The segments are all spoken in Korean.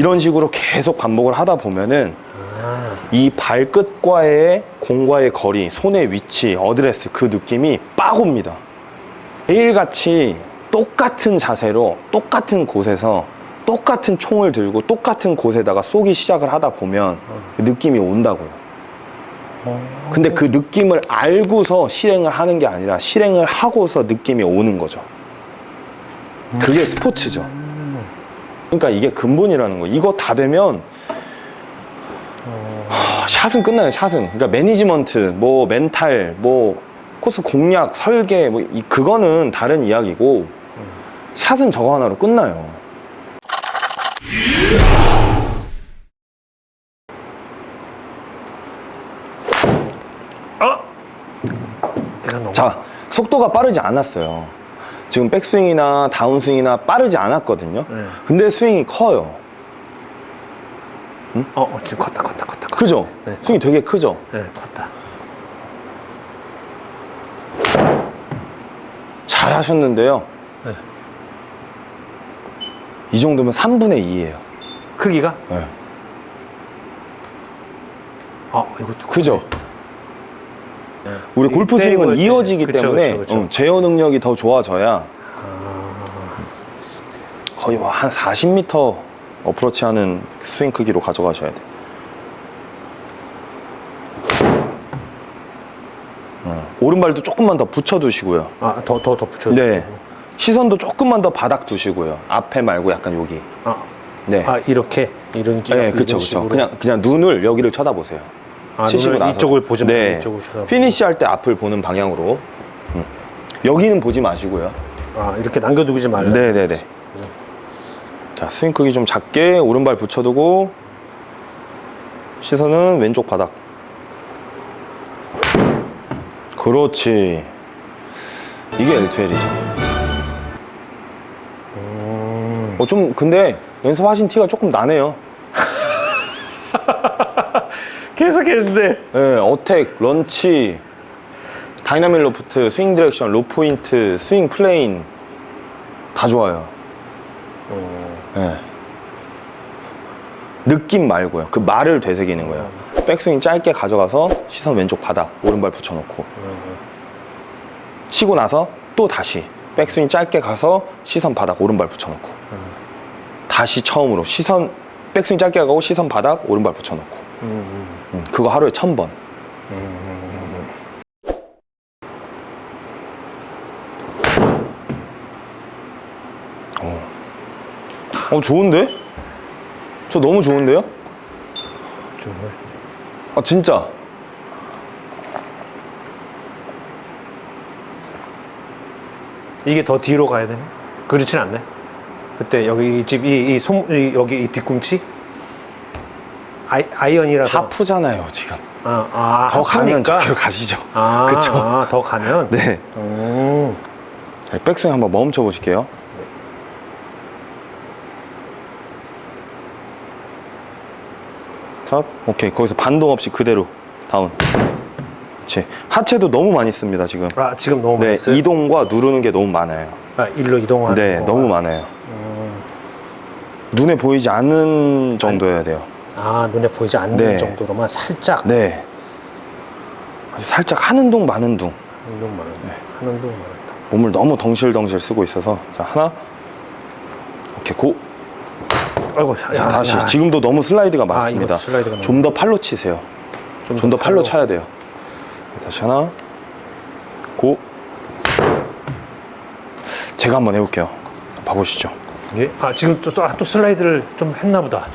이런 식으로 계속 반복을 하다 보면은 아, 이 발끝과의 공과의 거리, 손의 위치, 어드레스 그 느낌이 빡 옵니다. 매일같이 똑같은 자세로 똑같은 곳에서 똑같은 총을 들고 똑같은 곳에다가 쏘기 시작을 하다 보면 그 느낌이 온다고요. 근데 그 느낌을 알고서 실행을 하는 게 아니라 실행을 하고서 느낌이 오는 거죠. 그게 스포츠죠. 그러니까 이게 근본이라는 거. 이거 다 되면 하, 샷은 끝나요. 샷은. 그러니까 매니지먼트, 뭐 멘탈, 뭐 코스 공략, 설계, 뭐 이, 그거는 다른 이야기고 샷은 저거 하나로 끝나요. 너무 자, 속도가 빠르지 않았어요. 지금 백스윙이나 다운스윙이나 빠르지 않았거든요. 네. 근데 스윙이 커요. 어, 어, 지금 컸다, 컸다, 컸다, 컸다. 크죠? 네. 스윙이 되게 크죠? 네, 컸다. 잘 하셨는데요. 네. 이 정도면 3분의 2예요. 크기가? 네. 어, 이것도 그죠? 네. 우리 골프 스윙은. 이어지기 그쵸, 때문에 그쵸, 그쵸. 어, 제어 능력이 더 좋아져야 아, 거의 뭐 한 40m 어프로치 하는 스윙 크기로 가져가셔야 돼요. 어, 오른발도 조금만 더 붙여두시고요. 아, 더, 더, 더 붙여야 네. 시선도 조금만 더 바닥 두시고요. 앞에 말고 약간 여기. 아, 네. 아, 이렇게? 이런, 네, 이런 그쵸, 그쵸. 식으로? 그냥, 그냥 눈을 여기를 쳐다보세요. 아, 치시고 나서. 이쪽을 보지 말고 네. 이쪽을 쳐다보고. 피니시 할 때 앞을 보는 방향으로. 음. 여기는 보지 마시고요. 아, 이렇게 남겨두지 말라. 네네네. 자, 스윙 크기 좀 작게 오른발 붙여두고 시선은 왼쪽 바닥. 그렇지. 이게 L2L이죠. 음, 어, 좀, 근데 연습하신 티가 조금 나네요. 계속 했는데. 예, 어택, 런치, 다이나믹 로프트, 스윙 디렉션, 로 포인트, 스윙 플레인 다 좋아요. 어, 예. 느낌 말고요. 그 말을 되새기는 거예요. 백스윙 짧게 가져가서 시선 왼쪽 바닥, 오른발 붙여놓고 어, 치고 나서 또 다시 백스윙 짧게 가서 시선 바닥, 오른발 붙여놓고 다시 처음으로 시선 백스윙 짧게 가고 시선 바닥, 오른발 붙여놓고 음, 음, 음, 그거 하루에 천 번. 음. 어. 어, 좋은데? 저 너무 좋은데요? 정말. 아, 진짜. 이게 더 뒤로 가야 되나? 그렇진 않네. 그때 여기 집이 이 손 이, 여기 이 뒤꿈치 아이, 아이언이라서 하프잖아요, 지금. 아, 아, 더 가면 하프니까? 저기로 가시죠. 아, 그쵸? 아, 더 가면 네. 음. 자, 백스윙 한번 멈춰 보실게요. 자, 오케이. 거기서 반동 없이 그대로 다운. 그렇지. 하체도 너무 많이 씁니다, 지금. 아, 지금 너무 네, 많이 써요. 이동과 누르는 게 너무 많아요. 아, 일로 이동하는 네, 거가. 너무 많아요. 음. 눈에 보이지 않는 정도여야 돼요. 아, 눈에 보이지 않는 네. 정도로만 살짝 네. 아주 살짝 하는 둥 마는 둥. 운동 많은 네. 하는 동 많았다. 몸을 너무 덩실덩실 쓰고 있어서. 자, 하나. 오케이, 고. 아이고, 자, 야, 다시. 야. 지금도 너무 슬라이드가 아, 많습니다. 이거 슬라이드가 너무 좀 더 팔로 치세요. 좀 더 팔로 쳐야 돼요. 다시 하나. 고. 제가 한번 해볼게요. 봐보시죠. 예? 아, 지금 또, 또, 아, 또 슬라이드를 좀 했나 보다.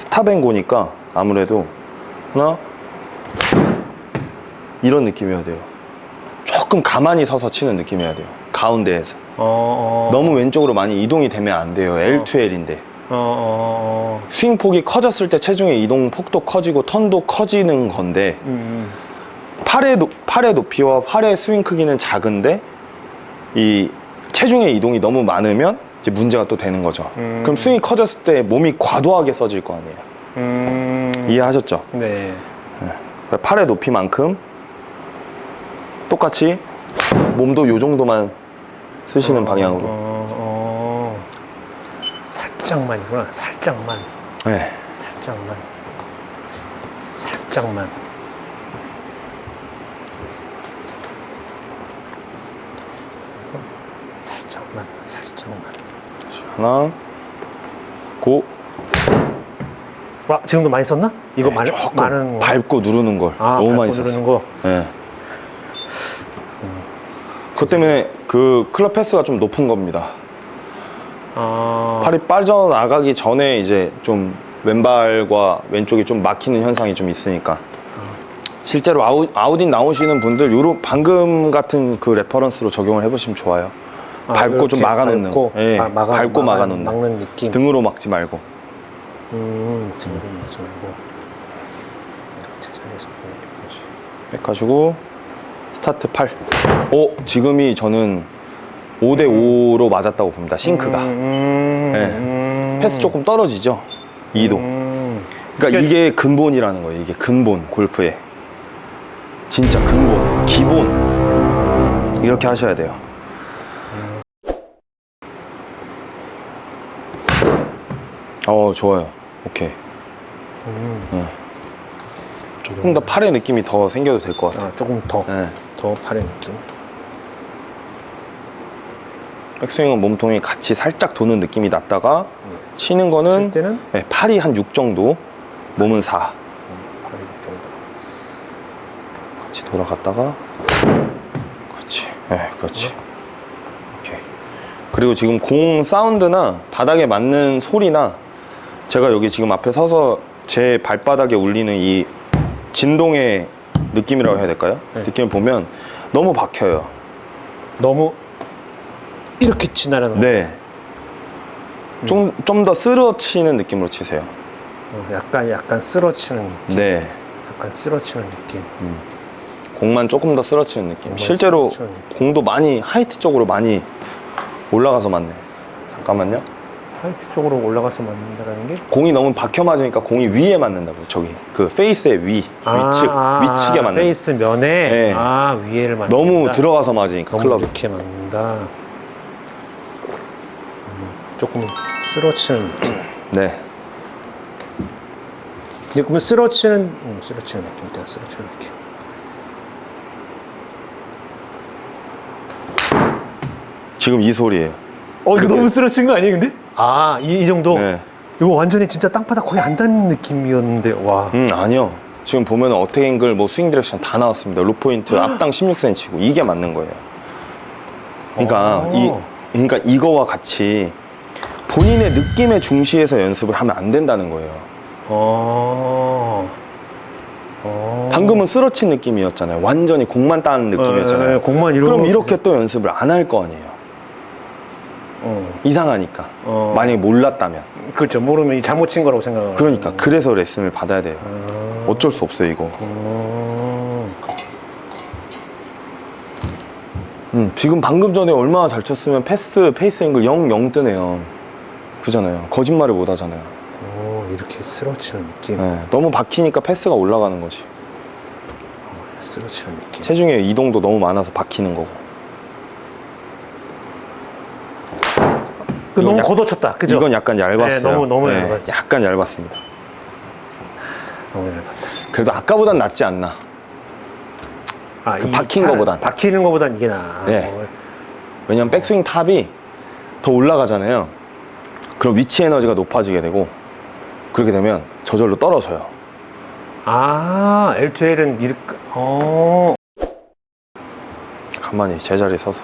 스탑앤고니까 아무래도 하나. 이런 느낌이어야 돼요. 조금 가만히 서서 치는 느낌이어야 돼요. 가운데에서. 어, 어. 너무 왼쪽으로 많이 이동이 되면 안 돼요. L2L인데. 어, 어, 어. 스윙 폭이 커졌을 때 체중의 이동 폭도 커지고 턴도 커지는 건데 음, 팔의, 높- 팔의 높이와 팔의 스윙 크기는 작은데 이 체중의 이동이 너무 많으면 이제 문제가 또 되는 거죠. 음. 그럼 스윙이 커졌을 때 몸이 과도하게 써질 거 아니에요. 음. 이해하셨죠? 네. 팔의 높이만큼 똑같이 몸도 요 정도만 쓰시는 방향으로. 어, 어. 살짝. 살짝만이구나. 살짝만. 네. 살짝만. 살짝만. 살짝만. 살짝만. 하나, 고. 와 지금도 많이 썼나? 이거 네, 많은 조금 많은 거. 밟고 누르는 걸 아, 너무 많이 썼어. 누르는 거. 네. 그것 때문에 그 클럽 패스가 좀 높은 겁니다. 아, 팔이 빠져나가기 전에 이제 좀 왼발과 왼쪽이 좀 막히는 현상이 좀 있으니까 실제로 아웃, 아웃인 나오시는 분들 요로 방금 같은 그 레퍼런스로 적용을 해보시면 좋아요. 아, 밟고 좀 막아놓는. 밟고, 예, 아, 막아, 밟고 막아- 막아놓는. 막는 느낌. 등으로 막지 말고. 음, 등으로 맞지 말고. 제자리에서 백하시고 스타트 8. 오 지금이 저는 5대 5로 맞았다고 봅니다. 싱크가. 음, 네. 음, 패스 조금 떨어지죠. 2도. 음. 그러니까 이게 근본이라는 거예요. 이게 근본 골프의 진짜 근본, 기본 이렇게 하셔야 돼요. 어 좋아요. 오케이. 음. 조금 더 팔의 느낌이 더 생겨도 될 것 같아요. 아, 조금 더, 네. 더 팔의 느낌. 백스윙은 몸통이 같이 살짝 도는 느낌이 났다가 치는 칠 거는 때는 네, 팔이 한 6 정도, 몸은 4. 팔이 정도. 같이 돌아갔다가 그렇지 네 그렇지 오케이 그리고 지금 공 사운드나 바닥에 맞는 소리나 제가 여기 지금 앞에 서서 제 발바닥에 울리는 이 진동의 느낌이라고 해야 될까요? 네. 느낌을 보면 너무 박혀요 너무 이렇게 지나가는 거. 네좀 좀 더 쓰러치는 느낌으로 치세요 어, 약간 약간 쓰러치는 느낌. 네 약간 쓰러치는 느낌. 공만 조금 더 쓰러치는 느낌 공만 실제로 쓰러치는 느낌. 공도 많이 하이트 쪽으로 많이 올라가서 맞네 잠깐만요 화이트 쪽으로 올라가서 맞는다라는 게 공이 너무 박혀 맞으니까 공이 위에 맞는다고 저기 그 페이스의 위 위측 위측에 맞는 페이스 면에 네. 아 위에를 맞는다. 너무 들어가서 맞으니까 너무 클럽이 이렇게 맞는다. 음, 조금 쓰러치는 느낌. 네 근데 그러면 쓰러치는 음, 쓰러치는 느낌 일단 쓰러치는 느낌. 지금 이 소리예요 어 이거 너무 쓰러친 거 아니에요 근데? 아이 이 정도. 네. 이거 완전히 진짜 땅바닥 거의 안 닿는 느낌이었는데 와. 음 아니요 지금 보면 어택 앵글 뭐 스윙 디렉션 다 나왔습니다 루 포인트 앞당 16cm고 이게 맞는 거예요 그러니까 오. 이 그러니까 이거와 같이 본인의 느낌에 중시해서 연습을 하면 안 된다는 거예요 어. 어. 방금은 쓰러친 느낌이었잖아요 완전히 공만 따는 느낌이었잖아요 에, 공만 이렇게. 그럼 이렇게 또 연습을 안 할 거 아니에요 어. 이상하니까 어. 만약에 몰랐다면 그렇죠. 모르면 이 잘못 친 거라고 생각하는. 그러니까 그래서 레슨을 받아야 돼요 어. 어쩔 수 없어요 이거 어. 음, 지금 방금 전에 얼마나 잘 쳤으면 패스 페이스 앵글 0, 0 뜨네요 그잖아요 거짓말을 못 하잖아요 오, 이렇게 쓰러치는 느낌. 네, 너무 박히니까 패스가 올라가는 거지 쓰러치는 느낌. 체중의 이동도 너무 많아서 박히는 거고 그 너무 약- 걷어쳤다. 그죠? 이건 약간 얇았어요 네, 너무- 너무 얇았지. 약간 얇았습니다 너무 얇았다. 그래도 아까보단 낫지 않나 아, 그 이 박힌 차- 거보단. 박히는 거보단 이게 나아. 네. 어, 왜냐면 백스윙 탑이 더 올라가잖아요. 그럼 위치 에너지가 높아지게 되고 그렇게 되면 저절로 떨어져요. 아, L2L은 이렇게. 어. 가만히 제자리에 서서.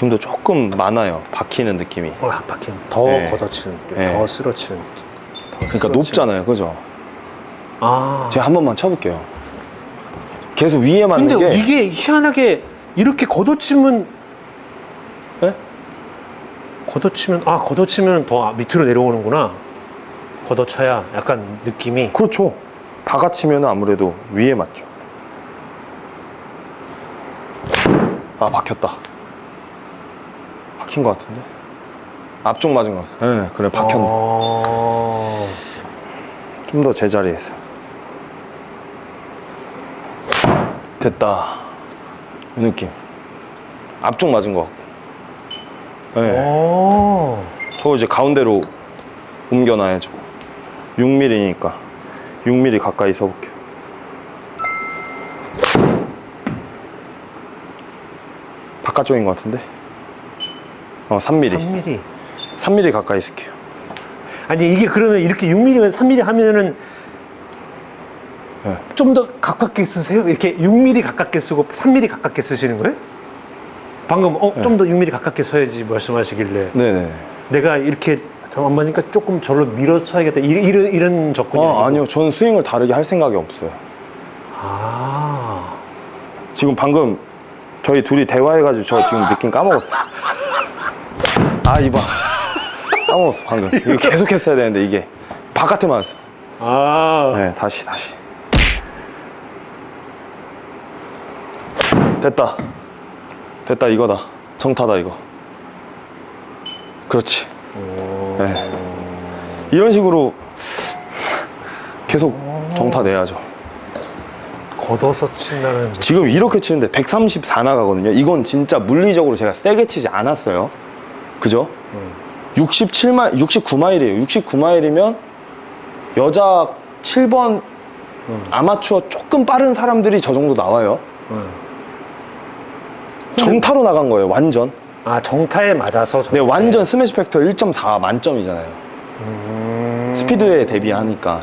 네. 지금도 조금 많아요. 박히는 느낌이. 어, 박히는. 더 네. 걷어치는 느낌. 네. 더 쓰러치는 느낌. 더 그러니까 쓰러치는- 높잖아요. 그죠? 아. 제가 한 번만 쳐볼게요. 계속 위에 맞는 근데 게 이게 희한하게 이렇게 걷어치면 네? 걷어치면 아 걷어치면 더 밑으로 내려오는구나 걷어쳐야 약간 느낌이 그렇죠. 박아치면 아무래도 위에 맞죠. 아 박혔다. 박힌 것 같은데? 앞쪽 맞은 것 같아. 네, 그래 박혔네. 어... 좀더 제자리에서 됐다 이 느낌 앞쪽 맞은 것 같고 네. 오. 저 이제 가운데로 옮겨놔야죠. 6mm니까 6mm 가까이 써볼게요. 바깥쪽인 것 같은데? 어, 3mm. 3mm. 3mm 가까이 쓸게요. 아니 이게 그러면 이렇게 6mm면 3mm 하면은 네. 좀 더 가깝게 쓰세요? 이렇게 6mm 가깝게 쓰고 3mm 가깝게 쓰시는 거예요? 방금 어, 좀 더 6mm 가깝게 써야지 말씀하시길래 네네. 내가 이렇게 안 맞으니까 조금 절로 밀어쳐야겠다 이- 이런 이런 접근이 아, 아니요. 저는 스윙을 다르게 할 생각이 없어요. 아 지금 방금 저희 둘이 대화해가지고 저 지금 느낌 까먹었어요. 아, 이봐. 까먹었어, 방금. 이거 계속 했어야 되는데, 이게. 바깥에 맞았어. 아, 네, 다시, 다시. 됐다. 됐다, 이거다. 정타다, 이거. 그렇지. 네. 이런 식으로 계속 정타 내야죠. 걷어서 친다는 지금 이렇게 치는데 134 나가거든요. 이건 진짜 물리적으로 제가 세게 치지 않았어요. 그죠? 67마, 69마일이에요. 69마일이면 여자 7번 아마추어 조금 빠른 사람들이 저 정도 나와요. 음. 정타로 나간 거예요, 완전. 아 정타에 맞아서 네, 완전 스매시 팩터 1.4 만점이잖아요. 음. 스피드에 대비하니까.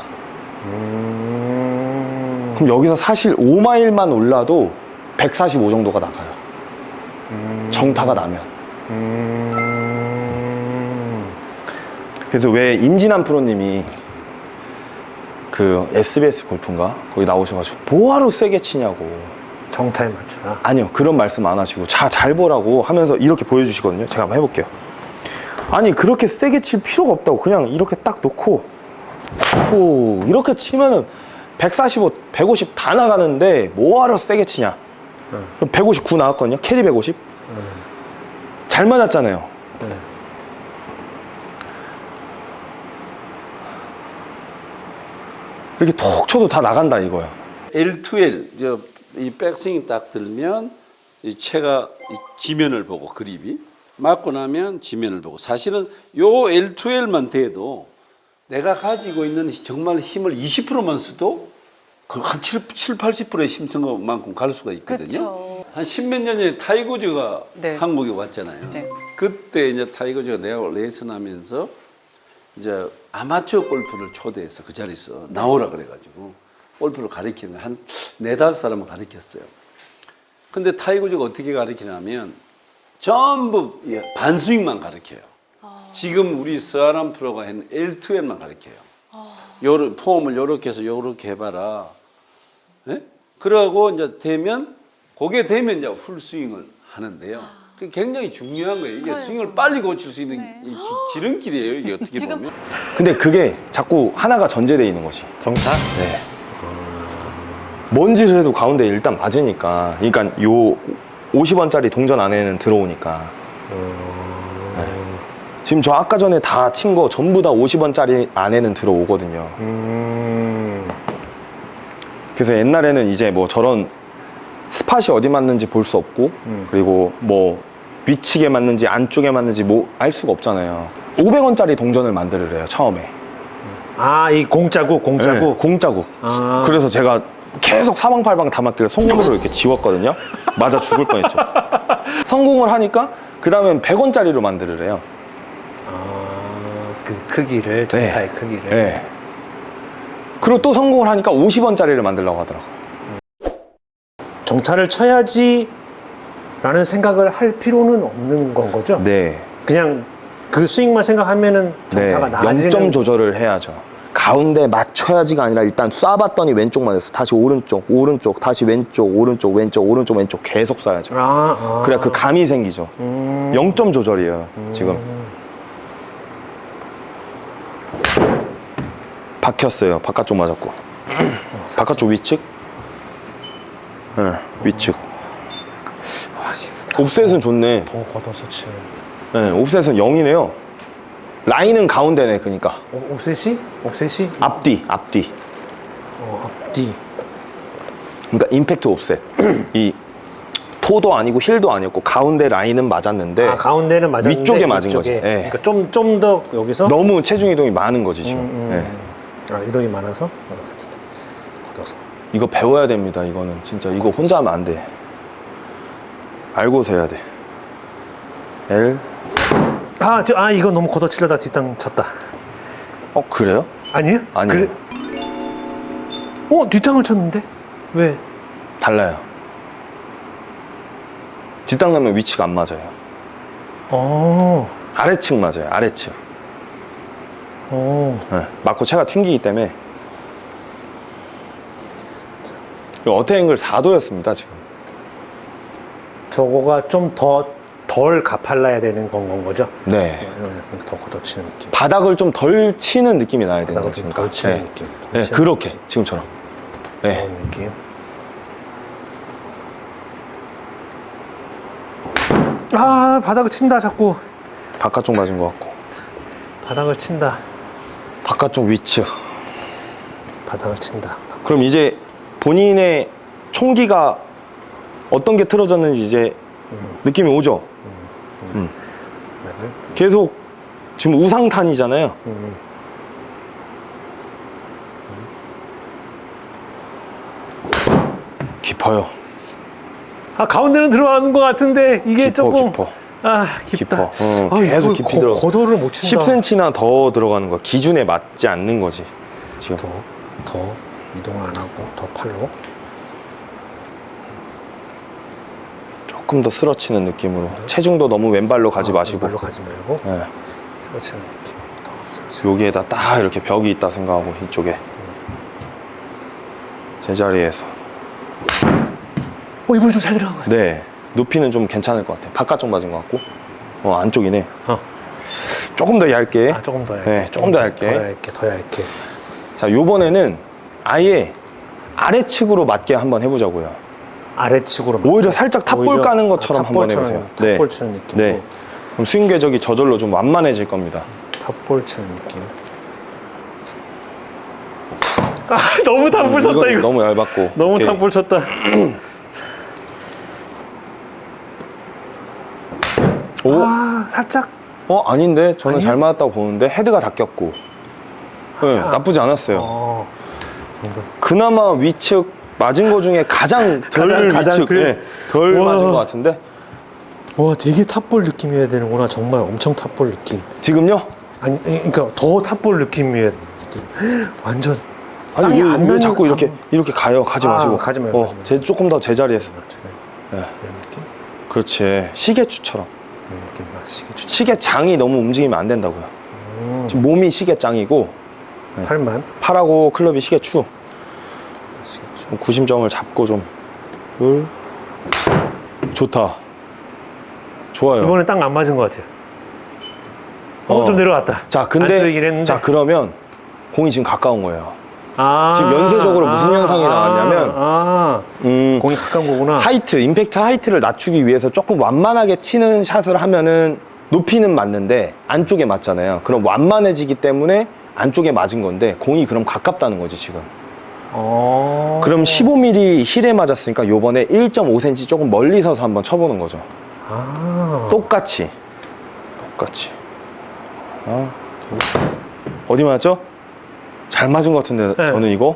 음. 그럼 여기서 사실 5마일만 올라도 145 정도가 나가요. 정타가 나면. 음. 그래서 왜 임진환 프로님이 그 SBS 골프인가? 거기 나오셔가지고 뭐하러 세게 치냐고. 정타에 맞추라 아니요 그런 말씀 안 하시고 자 잘 보라고 하면서 이렇게 보여주시거든요. 제가 한번 해볼게요. 아니 그렇게 세게 칠 필요가 없다고 그냥 이렇게 딱 놓고 오, 이렇게 치면은 145, 150 다 나가는데 뭐하러 세게 치냐? 그럼 159 나왔거든요. 캐리 150잘 맞았잖아요 이렇게 톡 쳐도 다 나간다 이거야 L2L 저이 백스윙 딱 들면 이 채가 이 지면을 보고 그립이 맞고 나면 지면을 보고 사실은 요 L2L만 돼도 내가 가지고 있는 정말 힘을 20%만 써도 그한 7, 7, 80%의 힘쓴 것만큼 갈 수가 있거든요. 그렇죠. 한 십몇 년 전에 타이거즈가 네. 한국에 왔잖아요. 네. 그때 이제 타이거즈가 내가 레이슨하면서 이제 아마추어 골프를 초대해서 그 자리에서 나오라 그래가지고 골프를 가르치는 거한 네다섯 사람을 가르쳤어요. 근데 타이거즈가 어떻게 가르치냐면 전부 예, 반스윙만 가르쳐요. 지금 우리 서아람 프로가 했는 L2L만 가르쳐요. 요런 폼을 요렇게 해서 요렇게 해봐라. 예? 그러고 이제 되면 그게 되면 이제 풀스윙을 하는데요. 그게 굉장히 중요한 거예요. 이게 스윙을 빨리 고칠 수 있는 이 지- 지름길이에요. 이게 어떻게 지금- 보면. 근데 그게 자꾸 하나가 전제돼 있는 거지 정타? 네. 뭔 짓을 해도 가운데 일단 맞으니까. 그러니까 요 50원짜리 동전 안에는 들어오니까. 네. 지금 저 아까 전에 다 친 거 전부 다 50원짜리 안에는 들어오거든요. 음. 그래서 옛날에는 이제 뭐 저런 스팟이 어디 맞는지 볼 수 없고, 음. 그리고 뭐 위치게 맞는지 안쪽에 맞는지 뭐 알 수가 없잖아요. 500원짜리 동전을 만들으래요, 처음에. 아 이 공짜국 공짜국 네, 공짜국. 아. 그래서 제가 계속 사방팔방 다 맞길래 손으로 이렇게 지웠거든요. 맞아 죽을 뻔했죠. 성공을 하니까 그 다음엔 100원짜리로 만들으래요. 아, 그 크기를 정타의 크기를 네. 그리고 또 성공을 하니까 50원짜리를 만들려고 하더라고요. 정타를 쳐야지 라는 생각을 할 필요는 없는 건 거죠? 네. 그냥 그 스윙만 생각하면은 네. 정타가 나아지는 0점 조절을 해야죠. 가운데 맞춰야지가 아니라 일단 쏴봤더니 왼쪽 맞았어. 다시 오른쪽, 오른쪽, 다시 왼쪽, 오른쪽, 왼쪽, 오른쪽, 왼쪽 계속 쏴야죠. 아, 아. 그래야 그 감이 생기죠. 음. 0점 조절이에요, 지금. 박혔어요. 바깥쪽 맞았고. 바깥쪽 위측? 네, 위측. 와, 진짜 옵셋은 좋네. 더 걷어서 치는 네, 옵셋은 0이네요. 라인은 가운데네, 그니까. 오- 옵셋이? 옵셋이? 앞뒤, 앞뒤. 어, 앞뒤 그러니까 임팩트 옵셋. 이 토도 아니고 힐도 아니었고 가운데 라인은 맞았는데 아 가운데는 맞았는데 위쪽에 맞은. 거지. 예. 그러니까 좀 좀 더 여기서 너무 체중 이동이 많은 거지 지금. 음, 예. 음. 아 이동이 많아서 어. 이거 배워야 됩니다. 이거는 진짜 이거 혼자 하면 안 돼. 알고서 해야 돼. L. 아, 저, 아 이거 너무 걷어치려다 뒷땅 쳤다. 어 그래요? 아니에요? 아니에요. 어 뒷땅을 쳤는데 왜? 달라요. 뒷땅 나면 위치가 안 맞아요. 어, 아래측 맞아요. 아래측. 어. 네, 맞고 채가 튕기기 때문에 이거 어택 앵글 4도였습니다 지금 저거가 좀 더 덜 가팔라야 되는 건, 건 거죠? 네 이러면서 더 걷어치는 느낌. 바닥을 좀 덜 치는 느낌이 나야 되는 바닥을 거지 좀 그러니까. 덜 치는 네. 느낌. 덜 네, 치는 그렇게 지금처럼 네. 그런 느낌. 아 바닥을 친다 자꾸 바깥쪽 맞은 것 같고 바닥을 친다 바깥쪽 위치 바닥을 친다 그럼 이제 본인의 총기가 어떤 게 틀어졌는지 이제 느낌이 오죠? 바닥을 계속 지금 우상탄이잖아요. 음. 깊어요. 아 가운데는 들어가는 것 같은데 이게 깊어 조금 깊어. 아 깊다. 깊어. 응, 아, 계속 깊이 거- 들어가. 거도를 못 친다. 10cm나 더 들어가는 거야. 기준에 맞지 않는 거지. 지금. 더, 더 이동 안 하고 더 팔로? 조금 더 쓰러치는 느낌으로. 체중도 너무 왼발로 가지 아, 마시고. 왼발로 가지 말고? 네. 쓰러치는 느낌. 더 쓰러치는 여기에다 딱 이렇게 벽이 있다 생각하고 이쪽에. 제자리에서. 어 이번에 좀 잘 들어간 것 같아 네. 높이는 좀 괜찮을 것 같아 바깥쪽 맞은 것 같고. 어 안쪽이네. 어. 조금 더 얇게. 아 조금 더 얇게. 네, 조금 더 얇게. 더 얇게 더 얇게. 자 요번에는 아예 아래측으로 맞게 한번 해보자고요. 아래측으로 오히려 살짝 탑볼 오히려- 까는 것처럼 아, 한번 탑볼 해보세요. 탑볼 치는 느낌 네. 그럼 스윙 궤적이 저절로 좀 완만해질 겁니다. 탑볼 치는 느낌. 아 너무 탑볼 쳤다 이건 이거. 너무 얇았고. 너무 오케이. 탑볼 쳤다. 오? 아 살짝? 어 아닌데? 저는 아니요? 잘 맞았다고 보는데 헤드가 다 꼈고. 네, 아. 나쁘지 않았어요. 어. 그나마 위측 맞은 거 중에 가장 덜 가장- 가장 위측 덜- 네, 덜 와. 맞은 것 같은데? 와 되게 탑볼 느낌이어야 되는구나. 정말 엄청 탑볼 느낌. 지금요? 아니 그러니까 더 탑볼 느낌이어야 돼. 완전. 아니 왜, 안왜 자꾸 이렇게 안- 이렇게 가요? 가지 아, 마시고. 가지 말고, 어, 가지 말고. 제 조금 더 제자리에서. 네. 이런 느낌? 그렇지. 시계추처럼. 이런 느낌. 아, 시계 추 시계장이 너무 움직이면 안 된다고요. 음, 지금 몸이 시계장이고 팔만. 팔하고 클럽이 시계추 시계 추좀 구심점을 잡고 좀. 둘. 좋다. 좋아요. 이번에 딱 안 맞은 것 같아요. 어, 어. 좀 내려갔다. 자 근데. 자 그러면 공이 지금 가까운 거예요. 아, 지금 연쇄적으로 무슨 현상이 나왔냐면 아, 음, 공이 가까운 거구나. 하이트 임팩트 하이트를 낮추기 위해서 조금 완만하게 치는 샷을 하면은 높이는 맞는데 안쪽에 맞잖아요. 그럼 완만해지기 때문에 안쪽에 맞은 건데 공이 그럼 가깝다는 거지 지금 어. 그럼 15mm 힐에 맞았으니까 요번에 1.5cm 조금 멀리 서서 한번 쳐보는 거죠 아, 똑같이 똑같이 둘. 어디 맞았죠? 잘 맞은 것 같은데 네. 저는 이거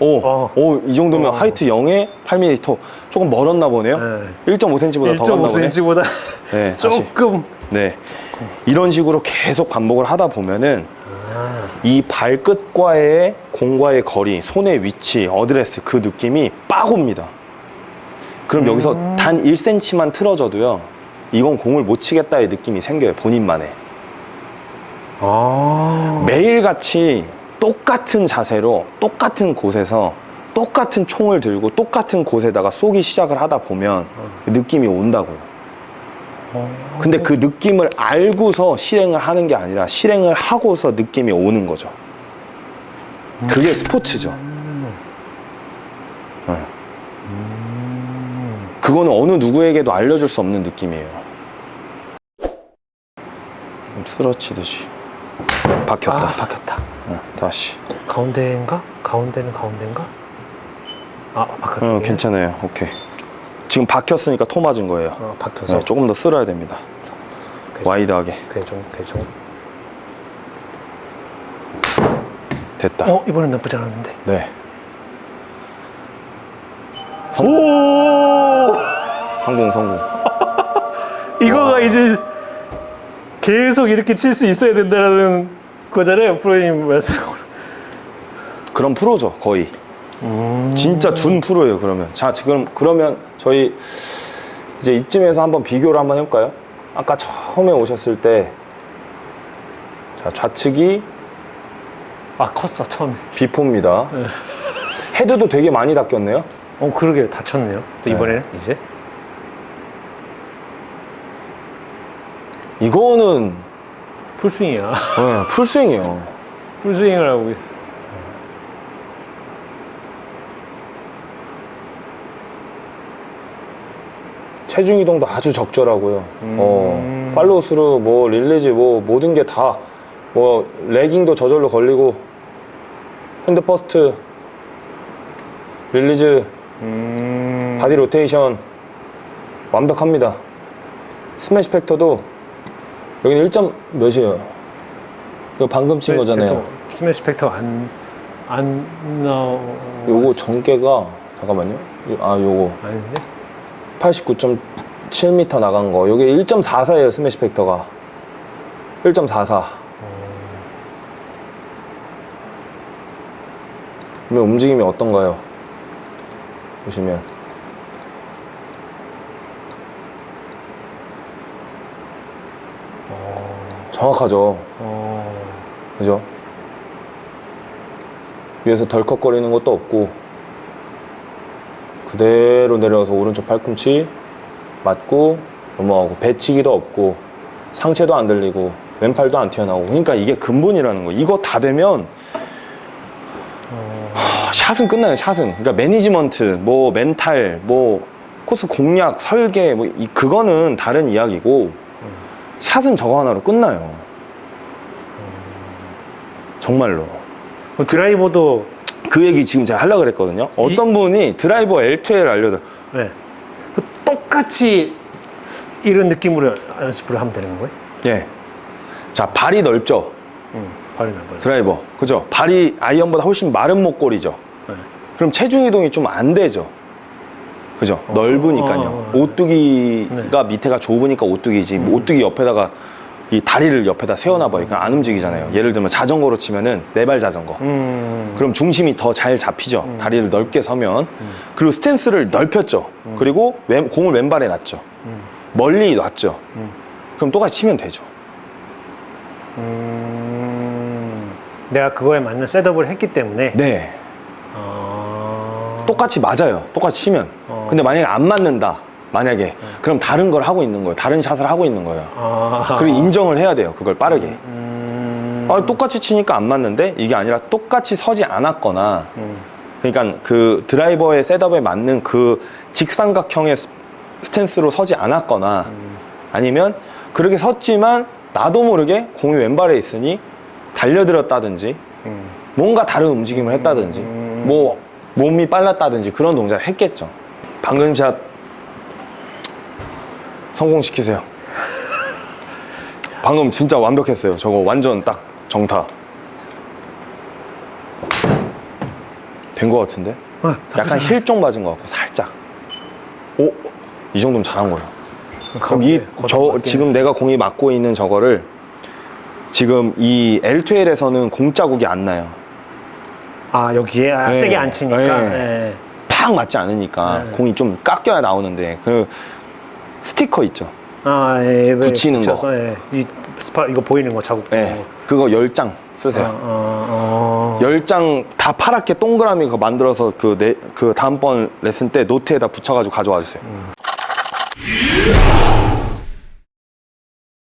오, 어. 오, 이 정도면 어. 하이트 0에 8mm 조금 멀었나 보네요. 네. 1.5cm보다 더 갔나 보네. 1.5cm보다 네. 조금 네. 이런 식으로 계속 반복을 하다 보면은 아, 이 발끝과의 공과의 거리, 손의 위치, 어드레스 그 느낌이 빡 옵니다. 그럼 여기서 음. 단 1cm만 틀어져도요. 이건 공을 못 치겠다의 느낌이 생겨요. 본인만의. 아. 매일같이 똑같은 자세로 똑같은 곳에서 똑같은 총을 들고 똑같은 곳에다가 쏘기 시작을 하다 보면 그 느낌이 온다고요. 근데 그 느낌을 알고서 실행을 하는 게 아니라 실행을 하고서 느낌이 오는 거죠. 그게 스포츠죠. 네. 그거는 어느 누구에게도 알려줄 수 없는 느낌이에요. 좀 쓰러치듯이. 박혔다. 아, 박혔다. 어, 다시. 가운데인가? 가운데는 가운데인가? 아, 바깥쪽에. 어, 괜찮아요. 오케이. 지금 박혔으니까 토 맞은 거예요. 어, 박혀서. 네, 조금 더 쓸어야 됩니다. 그래서 와이드하게 그래 좀 그래 좀. 됐다. 어 이번엔 나쁘지 않았는데. 네. 오 성공 성공. 이거가 이제 계속 이렇게 칠 수 있어야 된다는 거잖아요 프로님 말씀으로. 그럼 프로죠 거의. 음. 진짜 준 프로예요 그러면. 자 지금 그러면 저희 이제 이쯤에서 한번 비교를 한번 해볼까요? 아까 처음에 오셨을 때. 자 좌측이 아 컸어 처음에. 비포입니다. 네. 헤드도 되게 많이 닦였네요. 어 그러게 다쳤네요. 또 네. 이번에는 이제 이거는 풀스윙이야. 네, 풀스윙이에요. 풀스윙을 하고 있어. 체중 이동도 아주 적절하고요. 음. 어, 팔로우스루, 뭐 릴리즈, 뭐 모든 게 다 뭐 레깅도 저절로 걸리고 핸드 퍼스트, 릴리즈, 음. 바디 로테이션 완벽합니다. 스매시 팩터도 여기는 1점 몇이에요? 이거 방금 친 거잖아요. 스매시 팩터 안 안 나오. 요거 전개가 잠깐만요. 요- 아 요거 아닌데? 89.7m 나간 거. 요게 1.44예요, 스매시 팩터가. 1.44. 그러면 움직임이 어떤가요? 보시면. 정확하죠. 어. 그죠? 위에서 덜컥거리는 것도 없고 그대로 내려와서 오른쪽 팔꿈치 맞고 넘어가고 배치기도 없고 상체도 안 들리고 왼팔도 안 튀어나오고. 그러니까 이게 근본이라는 거 이거 다 되면 하, 샷은 끝나요 샷은. 그러니까 매니지먼트 뭐 멘탈 뭐 코스 공략 설계 뭐 이, 그거는 다른 이야기고 샷은 저거 하나로 끝나요. 정말로. 그 드라이버도 그 얘기 지금 제가 하려고 그랬거든요. 어떤 분이 드라이버 L2L 알려드 네. 그 똑같이 이런 느낌으로 연습을 하면 되는 거예요? 예. 자, 발이 넓죠. 응. 발이 나빠요. 드라이버. 그죠? 발이 아이언보다 훨씬 마른 목걸이죠. 네. 그럼 체중 이동이 좀 안 되죠. 그죠? 어, 넓으니까요. 어, 네. 오뚜기가 밑에가 좁으니까 오뚜기지. 뭐 오뚜기 옆에다가 이 다리를 옆에다 세워놔봐요. 그냥 안 움직이잖아요. 예를 들면 자전거로 치면은 네 발 자전거. 음. 그럼 중심이 더 잘 잡히죠. 음. 다리를 넓게 서면. 음. 그리고 스탠스를 넓혔죠. 그리고 왼- 공을 왼발에 놨죠. 음. 멀리 놨죠. 음. 그럼 똑같이 치면 되죠. 음. 내가 그거에 맞는 셋업을 했기 때문에 네. 어... 똑같이 맞아요. 똑같이 치면. 어. 근데 만약에 안 맞는다. 만약에. 그럼 다른 걸 하고 있는 거예요. 다른 샷을 하고 있는 거예요. 아... 그리고 인정을 해야 돼요. 그걸 빠르게. 음... 아, 똑같이 치니까 안 맞는데 이게 아니라 똑같이 서지 않았거나 음. 그러니까 그 드라이버의 셋업에 맞는 그 직삼각형의 스- 스탠스로 서지 않았거나 음. 아니면 그렇게 섰지만 나도 모르게 공이 왼발에 있으니 달려들었다든지 음. 뭔가 다른 움직임을 했다든지 음. 뭐 몸이 빨랐다든지 그런 동작을 했겠죠 방금 샷 성공시키세요 방금 진짜 완벽했어요 저거 완전 딱 정타 된 것 같은데 아, 약간 나쁘지 힐종 맞은 것 같고 살짝 오? 이 정도면 잘한 거예요. 그럼 이 저 지금 했어. 내가 공이 맞고 있는 저거를 지금 이 L2L에서는 공 자국이 안 나요. 아 여기에 아, 네. 세게 안 치니까 네. 네. 팍 맞지 않으니까 네. 공이 좀 깎여야 나오는데 그 스티커 있죠. 아, 예, 예, 붙이는 거. 붙여서, 예. 이 스파 이거 보이는 거 자국. 네. 그거 10장 쓰세요. 아, 어, 어. 10장 다 파랗게 동그라미 그거 만들어서 그, 내, 그 다음번 레슨 때 노트에다 붙여가지고 가져와 주세요.